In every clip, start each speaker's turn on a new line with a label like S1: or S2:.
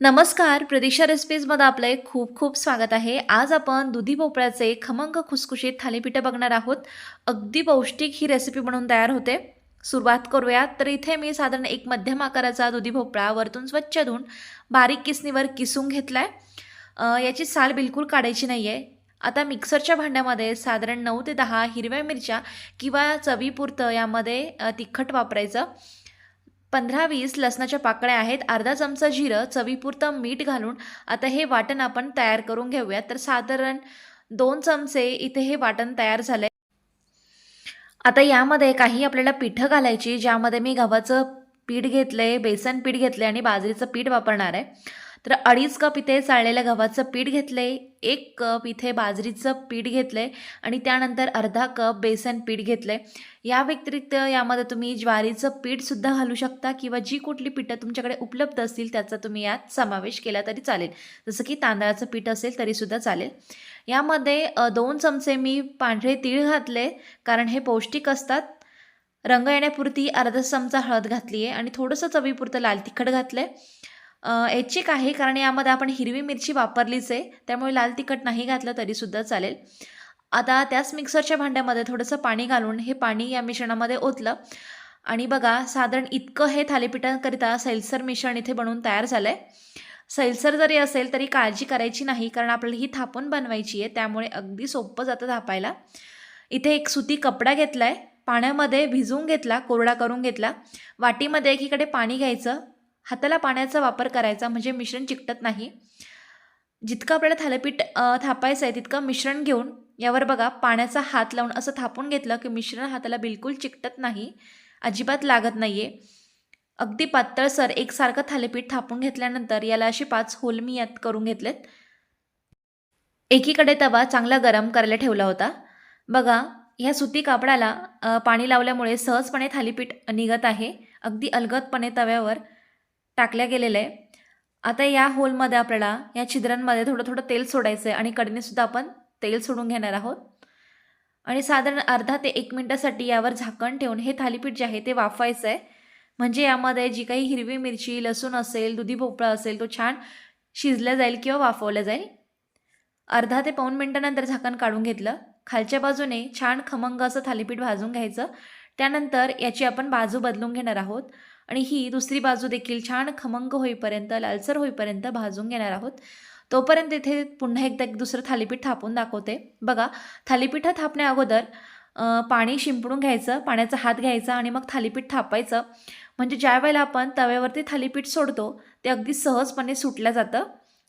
S1: नमस्कार प्रतीक्षा रेसिपीजमध्ये आपलं एक खूप खूप स्वागत आहे. आज आपण दुधी भोपळ्याचे खमंग खुसखुशीत थालीपीठं बघणार आहोत. अगदी पौष्टिक ही रेसिपी म्हणून तयार होते. सुरुवात करूयात तर इथे मी साधारण एक मध्यम आकाराचा दुधी भोपळा वरतून स्वच्छ धुवून बारीक किसणीवर किसून घेतला आहे याची साल बिलकुल काढायची नाही आहे आता मिक्सरच्या भांड्यामध्ये साधारण नऊ ते दहा हिरव्या मिरच्या किंवा चवीपुरतं यामध्ये तिखट वापरायचं. पंधरा वीस लसणाच्या पाकळ्या आहेत. अर्धा चमचा जिरं चवीपुरतं मीठ घालून आता हे वाटण आपण तयार करून घेऊया तर साधारण दोन चमचे इथे हे वाटण तयार झालं आता यामध्ये काही आपल्याला पिठं घालायची ज्यामध्ये मी गव्हाचं पीठ घेतलं आहे बेसन पीठ घेतलं आहे आणि बाजरीचं पीठ वापरणार आहे. तर अडीच कप इथे चाळलेलं गव्हाचं पीठ घेतलं आहे एक कप इथे बाजरीचं पीठ घेतलं आहे आणि त्यानंतर अर्धा कप बेसन पीठ घेतलं आहे या व्यतिरिक्त यामध्ये तुम्ही ज्वारीचं पीठसुद्धा घालू शकता किंवा जी कुठली पीठं तुमच्याकडे उपलब्ध असतील त्याचा तुम्ही यात समावेश केला तरी चालेल. जसं की तांदळाचं पीठ असेल तरीसुद्धा चालेल. यामध्ये दोन चमचे मी पांढरे तीळ घातले कारण हे पौष्टिक असतात. रंग येण्यापुरती अर्धा चमचा हळद घातली आहे आणि थोडंसं चवीपुरतं लाल तिखट घातलं आहे ऐच्छिक आहे. कारण यामध्ये आपण हिरवी मिरची वापरलीच आहे. त्यामुळे लाल तिखट नाही घातलं तरीसुद्धा चालेल. आता त्याच मिक्सरच्या भांड्यामध्ये थोडंसं पाणी घालून हे पाणी या मिश्रणामध्ये ओतलं. आणि बघा साधारण इतकं हे थालीपीठाकरिता सैलसर मिश्रण इथे बनवून तयार झालं आहे सैलसर जरी असेल तरी काळजी करायची नाही. कारण आपल्याला ही थापून बनवायची आहे. त्यामुळे अगदी सोपं जातं थापायला. इथे एक सुती कपडा घेतला आहे पाण्यामध्ये भिजवून घेतला कोरडा करून घेतला. वाटीमध्ये एकीकडे पाणी घ्यायचं. हाताला पाण्याचा वापर करायचा म्हणजे मिश्रण चिकटत नाही. जितकं आपल्याला थालीपीठ थापायचं आहे तितकं मिश्रण घेऊन यावर बघा पाण्याचा हात लावून असं थापून घेतलं की मिश्रण हाताला बिलकुल चिकटत नाही अजिबात लागत नाही आहे अगदी पातळसर एकसारखं थालीपीठ थापून घेतल्यानंतर याला अशी पाच होल मी यात करून घेतलेत. एकीकडे तवा चांगला गरम करायला ठेवला होता. बघा ह्या सुती कापडाला पाणी लावल्यामुळे सहजपणे थालीपीठ निघत आहे. अगदी अलगदपणे तव्यावर टाकल्या गेलेलं आहे. आता या होलमध्ये आपल्याला या छिद्रांमध्ये थोडं थोडं तेल सोडायचं आहे आणि कडणीसुद्धा आपण तेल सोडून घेणार आहोत. आणि साधारण अर्धा ते एक मिनटासाठी यावर झाकण ठेवून हे थालीपीठ जे आहे ते वाफवायचं आहे म्हणजे यामध्ये जी काही हिरवी मिरची लसूण असेल दुधी भोपळा असेल तो छान शिजला जाईल किंवा वाफवला जाईल. अर्धा ते पाऊण मिनटानंतर झाकण काढून घेतलं. खालच्या बाजूने छान खमंग असं थालीपीठ भाजून घ्यायचं. त्यानंतर याची आपण बाजू बदलून घेणार आहोत. आणि ही दुसरी बाजू देखील छान खमंग होईपर्यंत लालसर होईपर्यंत भाजून घेणार आहोत. तोपर्यंत इथे पुन्हा एकदा एक दुसरं थालीपीठ थापून दाखवते. बघा थालीपीठं थापण्या अगोदर पाणी शिंपडून घ्यायचं पाण्याचा हात घ्यायचा आणि मग थालीपीठ थापायचं. म्हणजे ज्या वेळेला आपण तव्यावरती थालीपीठ सोडतो ते अगदी सहजपणे सुटलं जातं.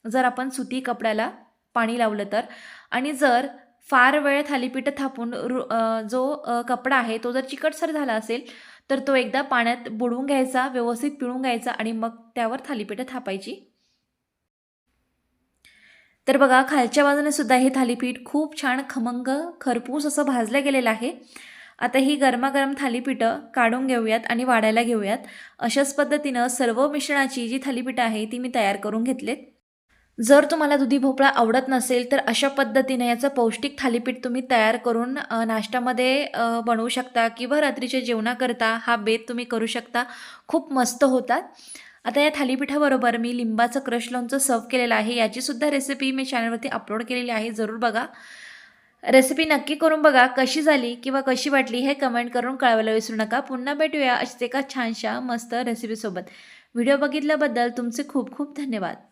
S1: जर आपण सुती कपड्याला पाणी लावलं तर. आणि जर फार वेळ थालीपीठ थापून रु जो कपडा आहे तो जर चिकटसर झाला असेल तर तो एकदा पाण्यात बुडवून घ्यायचा व्यवस्थित पिळून घ्यायचा आणि मग त्यावर थालीपीठं थापायची. तर बघा खालच्या बाजूने सुद्धा हे थालीपीठ खूप छान खमंग खरपूस असं भाजलं गेलेलं आहे. आता ही गरमागरम थालीपीठं काढून घेऊयात आणि वाढायला घेऊयात. अशाच पद्धतीनं सर्व मिश्रणाची जी थालीपीठं आहे ती मी तयार करून घेतलेत. जर तुम्हाला दुधी भोपळा आवडत नसेल तर अशा पद्धतीने याचं पौष्टिक थालीपीठ तुम्ही तयार करून नाश्त्यामध्ये बनवू शकता किंवा रात्रीच्या जेवणाकरता हा बेत तुम्ही करू शकता. खूप मस्त होतात. आता या थालीपीठाबरोबर मी लिंबाचं क्रश लोणचं सर्व केलेलं आहे. याचीसुद्धा रेसिपी मी चॅनलवरती अपलोड केलेली आहे. जरूर बघा. रेसिपी नक्की करून बघा. कशी झाली किंवा कशी वाटली हे कमेंट करून कळवायला विसरू नका. पुन्हा भेटूया अशीच एका छानशा मस्त रेसिपीसोबत. व्हिडिओ बघितल्याबद्दल तुमचे खूप खूप धन्यवाद.